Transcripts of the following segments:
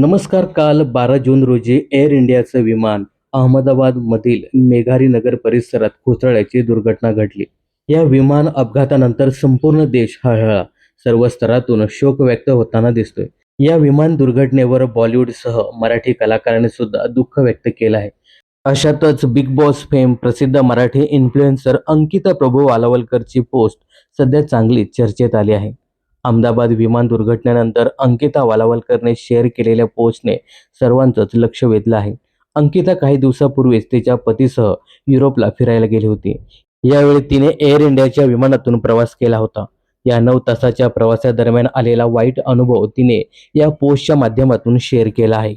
नमस्कार काल बारा जून रोजी एअर इंडियाचं विमान अहमदाबादमधील मेघारी नगर परिसरात कोसळल्याची दुर्घटना घडली. या विमान अपघातानंतर संपूर्ण देश हळहळा सर्व स्तरातून शोक व्यक्त होताना दिसतोय. या विमान दुर्घटनेवर बॉलिवूडसह मराठी कलाकारांनी सुद्धा दुःख व्यक्त केलं आहे. अशातच बिग बॉस फेम प्रसिद्ध मराठी इन्फ्लुएन्सर अंकिता प्रभू वालावलकरची पोस्ट सध्या चांगली चर्चेत आली आहे. अहमदाबाद विमान दुर्घटनेनंतर अंकिता वालावलकरने शेअर केलेल्या पोस्टने सर्वांचंच लक्ष वेधलं आहे. अंकिता काही दिवसापूर्वीच तिच्या पतीसह युरोपला फिरायला गेली होती. यावेळी तिने एअर इंडियाच्या विमानातून प्रवास केला होता. या नऊ तासाच्या प्रवासादरम्यान आलेला वाईट अनुभव तिने या पोस्टच्या माध्यमातून शेअर केला आहे.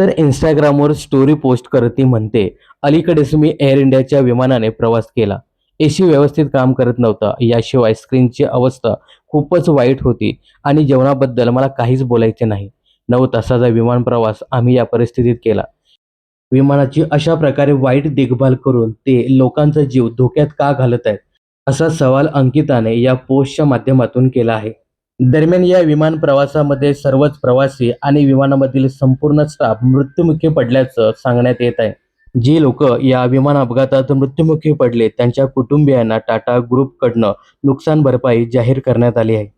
तर इंस्टाग्रामवर स्टोरी पोस्ट करत ती म्हणते अलीकडेच मी एअर इंडियाच्या विमानाने प्रवास केला. एसी व्यवस्थित काम करत नव्हता. याशिवाय स्क्रीनची अवस्था खूपच वाईट होती आणि जेवणाबद्दल मला काहीच बोलायचे नाही. नऊ तासाचा विमान प्रवास आम्ही या परिस्थितीत केला. विमानाची अशा प्रकारे वाईट देखभाल करून ते लोकांचा जीव धोक्यात का घालत आहेत असा सवाल अंकिताने या पोस्टच्या माध्यमातून केला आहे. दरम्यान या विमान प्रवासामध्ये सर्वच प्रवासी आणि विमानामधील संपूर्ण स्टाफ मृत्युमुखी पडल्याचं सांगण्यात येत आहे. जे लोक या विमान अपघातात मृत्युमुखी पडले त्यांच्या कुटुंबियांना टाटा ग्रुपकडनं नुकसान भरपाई जाहीर करण्यात आली आहे.